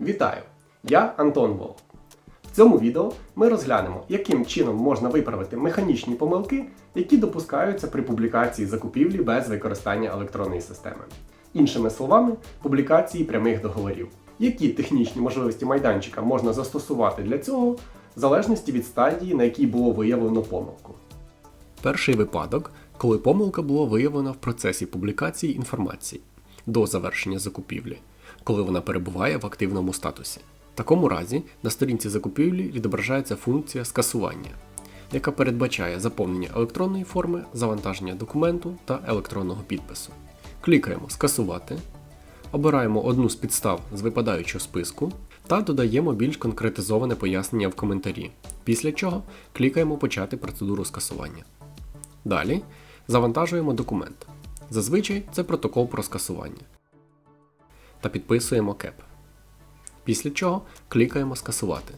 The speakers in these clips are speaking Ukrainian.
Вітаю! Я Антон Волк. В цьому відео ми розглянемо, яким чином можна виправити механічні помилки, які допускаються при публікації закупівлі без використання електронної системи. Іншими словами, публікації прямих договорів. Які технічні можливості майданчика можна застосувати для цього, в залежності від стадії, на якій було виявлено помилку. Перший випадок, коли помилка була виявлена в процесі публікації інформації до завершення закупівлі, коли вона перебуває в активному статусі. В такому разі на сторінці закупівлі відображається функція скасування, яка передбачає заповнення електронної форми, завантаження документу та електронного підпису. Клікаємо Скасувати, обираємо одну з підстав з випадаючого списку та додаємо більш конкретизоване пояснення в коментарі, після чого клікаємо Почати процедуру скасування. Далі завантажуємо документ. Зазвичай це протокол про скасування. Та підписуємо КЕП. Після чого клікаємо Скасувати.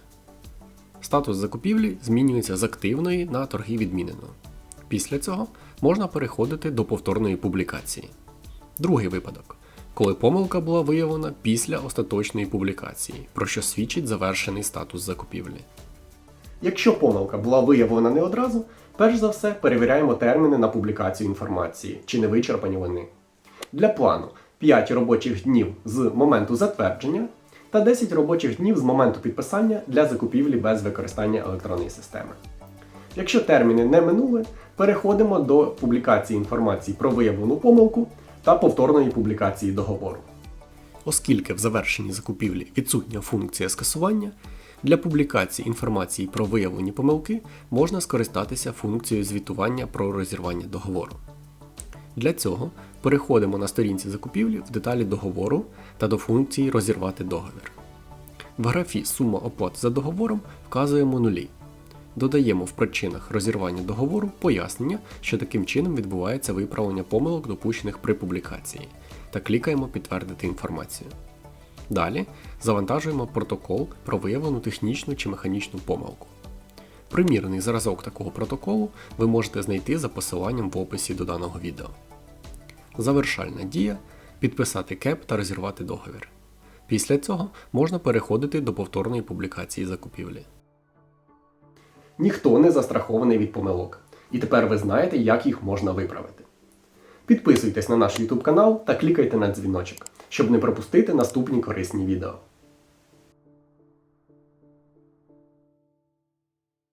Статус закупівлі змінюється з активної на торги відмінено. Після цього можна переходити до повторної публікації. Другий випадок, коли помилка була виявлена після остаточної публікації, про що свідчить завершений статус закупівлі. Якщо помилка була виявлена не одразу, перш за все перевіряємо терміни на публікацію інформації, чи не вичерпані вони. Для плану 5 робочих днів з моменту затвердження та 10 робочих днів з моменту підписання для закупівлі без використання електронної системи. Якщо терміни не минули, переходимо до публікації інформації про виявлену помилку та повторної публікації договору. Оскільки в завершенні закупівлі відсутня функція скасування, для публікації інформації про виявлені помилки можна скористатися функцією звітування про розірвання договору. Для цього переходимо на сторінці закупівлі в деталі договору та до функції Розірвати договір. В графі Сума оплат за договором вказуємо нулі. Додаємо в причинах розірвання договору пояснення, що таким чином відбувається виправлення помилок, допущених при публікації, та клікаємо Підтвердити інформацію. Далі завантажуємо протокол про виявлену технічну чи механічну помилку. Примірний зразок такого протоколу ви можете знайти за посиланням в описі до даного відео. Завершальна дія підписати КЕП та розірвати договір. Після цього можна переходити до повторної публікації закупівлі. Ніхто не застрахований від помилок, і тепер ви знаєте, як їх можна виправити. Підписуйтесь на наш YouTube канал та клікайте на дзвіночок, щоб не пропустити наступні корисні відео.